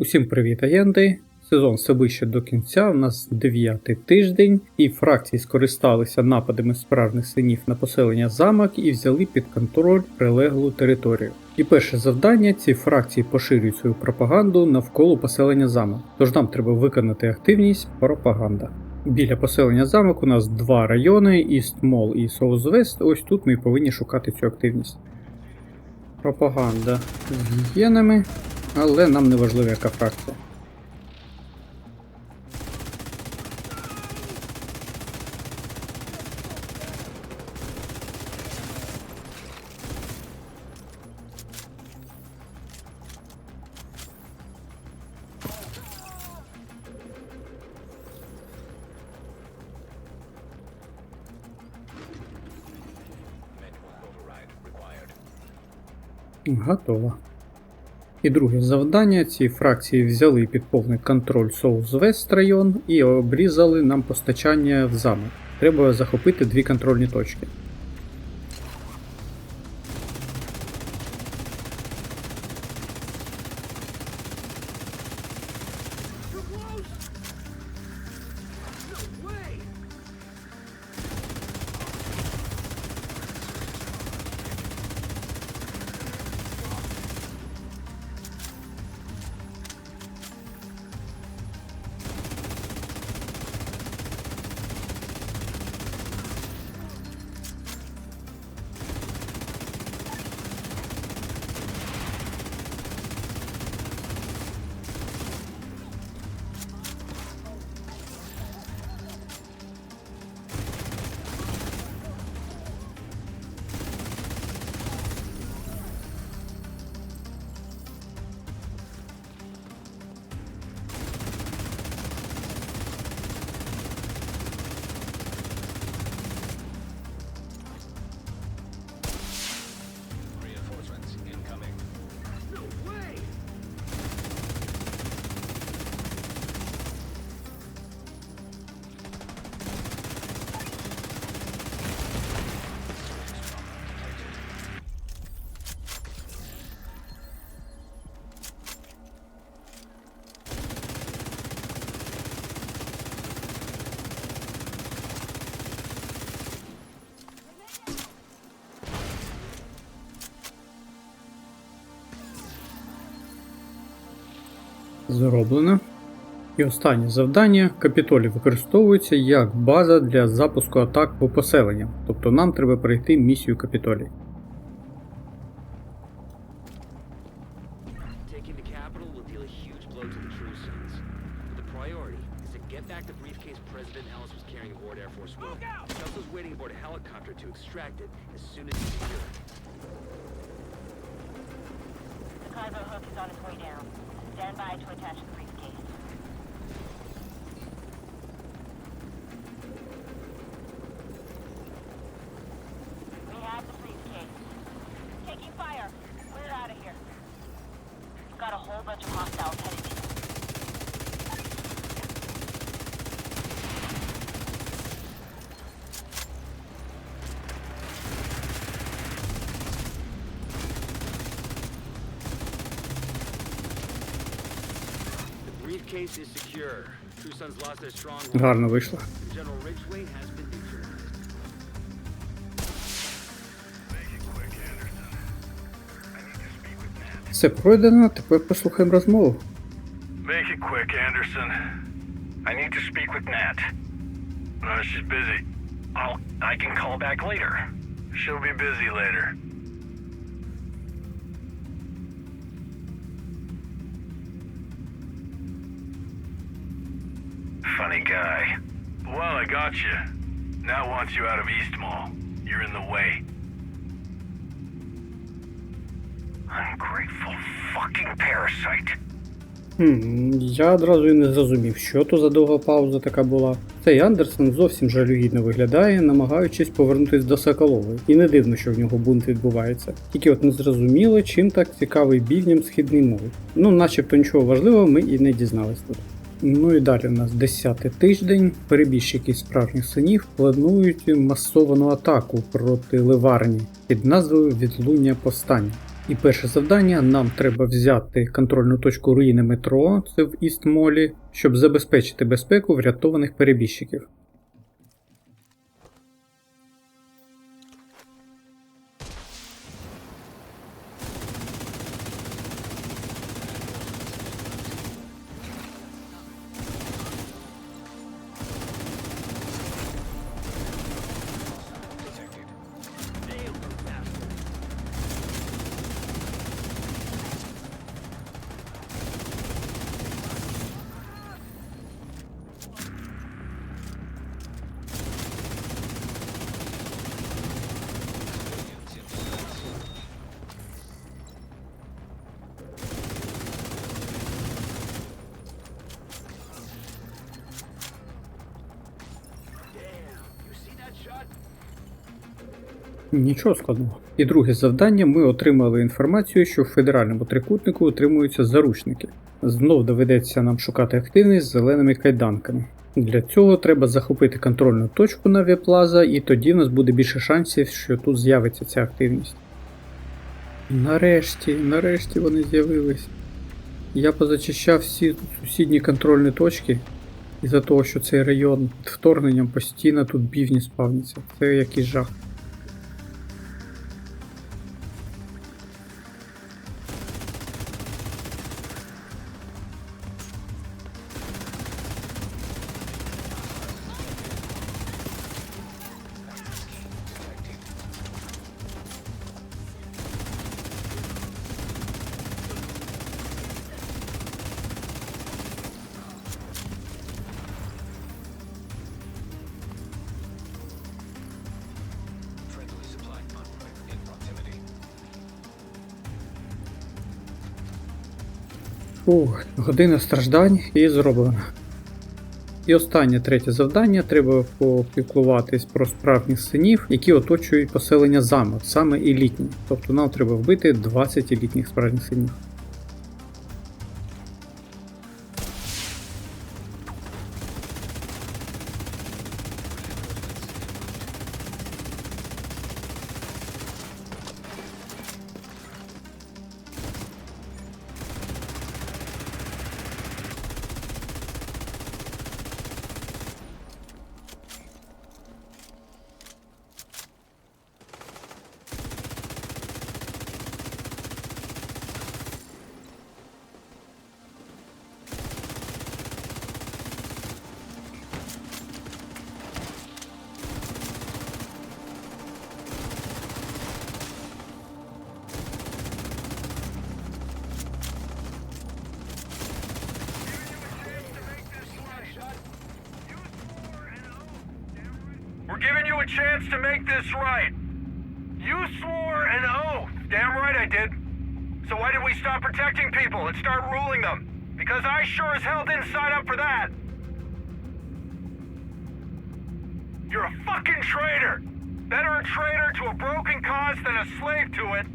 Усім привіт, агенти! Сезон все ближче до кінця, у нас дев'ятий тиждень, і фракції скористалися нападами справжніх синів на поселення замок і взяли під контроль прилеглу територію. І перше завдання ці фракції поширюють свою пропаганду навколо поселення замок. Тож нам треба виконати активність пропаганда. Біля поселення замок у нас два райони: Іст Мол і Соус Вест. Ось тут ми повинні шукати цю активність. Пропаганда з гієнами, але нам не важливо, яка фракція. Готово. І друге завдання: ці фракції взяли під повний контроль Соус Вест район і обрізали нам постачання в замок. Треба захопити дві контрольні точки. Reinforcements Зроблено. І останнє завдання: капітолій використовується як база для запуску атак по поселенням. Тобто нам треба пройти місію капітолій. Hook is on its way down. Stand by to attach the The briefcase is secure. True Sons lost their strong Гарно вийшло. General Ridgway has been neutralized. Все пройдено, тепер послухаємо розмову. Make it quick, Anderson. I need to speak with Nat. No, she's busy. I'll. I can call back later. She'll be busy later. Funny guy. Well, I got you. Nat wants you out of East Mall. You're in the way. Ungrateful fucking parasite. Хм, я одразу і не зрозумів, що то за довга пауза така була. Цей Андерсон зовсім жалюгідно виглядає, намагаючись повернутись до Соколової. І не дивно, що в нього бунт відбувається. Тільки от не зрозуміло, чим так цікавий бівням східний мови. Ну, начебто нічого важливого ми і не дізнались тут. Ну і далі у нас 10 тиждень. Перебіжчики справжніх синів планують масовану атаку проти ливарні під назвою Відлуння повстання. І перше завдання нам треба взяти контрольну точку руїни метро, це в Істмолі, щоб забезпечити безпеку врятованих перебіжчиків. Нічого складного. І друге завдання ми отримали інформацію, що в федеральному трикутнику утримуються заручники. Знов доведеться нам шукати активність з зеленими кайданками. Для цього треба захопити контрольну точку на Віплаза, і тоді в нас буде більше шансів, що тут з'явиться ця активність. Нарешті, нарешті вони з'явились. Я позачищав всі сусідні контрольні точки, із-за того, що цей район вторгненням постійно тут бівні спавняться. Це якийсь жах. Фух, година страждань і зроблено. І останнє третє завдання треба попіклуватись про справжніх синів, які оточують поселення замок, саме елітні. Тобто нам треба вбити 20 елітніх справжніх синів. We're giving you a chance to make this right. You swore an oath. Damn right I did. So why did we stop protecting people and start ruling them? Because I sure as hell didn't sign up for that. You're a fucking traitor. Better a traitor to a broken cause than a slave to it.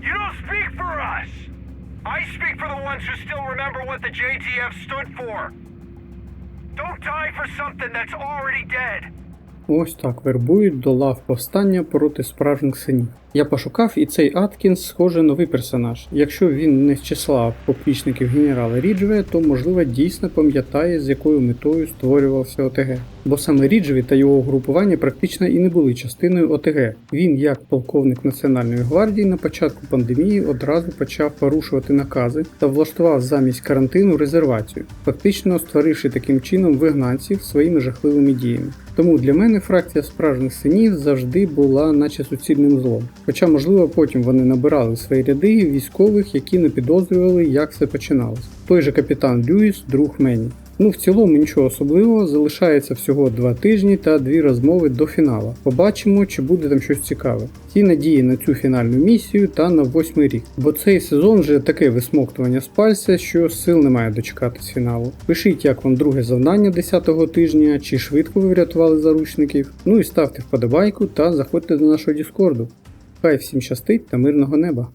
You don't speak for us. I speak for the ones who still remember what the JTF stood for. Don't die for something that's already dead. Ось так вербують до лав повстання проти справжніх синів. Я пошукав, і цей Аткінс, схоже, новий персонаж. Якщо він не з числа поплічників генерала Ріджве, то можливо дійсно пам'ятає, з якою метою створювався ОТГ. Бо саме Ріджві та його групування практично і не були частиною ОТГ. Він, як полковник Національної гвардії, на початку пандемії одразу почав порушувати накази та влаштував замість карантину резервацію, фактично створивши таким чином вигнанців своїми жахливими діями. Тому для мене фракція справжніх синів завжди була наче суцільним злом. Хоча, можливо, потім вони набирали свої ряди військових, які не підозрювали, як все починалось. Той же капітан Льюіс, друг Мені. Ну, в цілому нічого особливого, залишається всього два тижні та дві розмови до фіналу. Побачимо, чи буде там щось цікаве. Ті надії на цю фінальну місію та на восьмий рік. Бо цей сезон вже таке висмоктування з пальця, що сил немає дочекатись фіналу. Пишіть, як вам друге завдання 10-го тижня, чи швидко ви врятували заручників. Ну і ставте вподобайку та заходьте до нашого Діскорду. Хай всім щастить та мирного неба!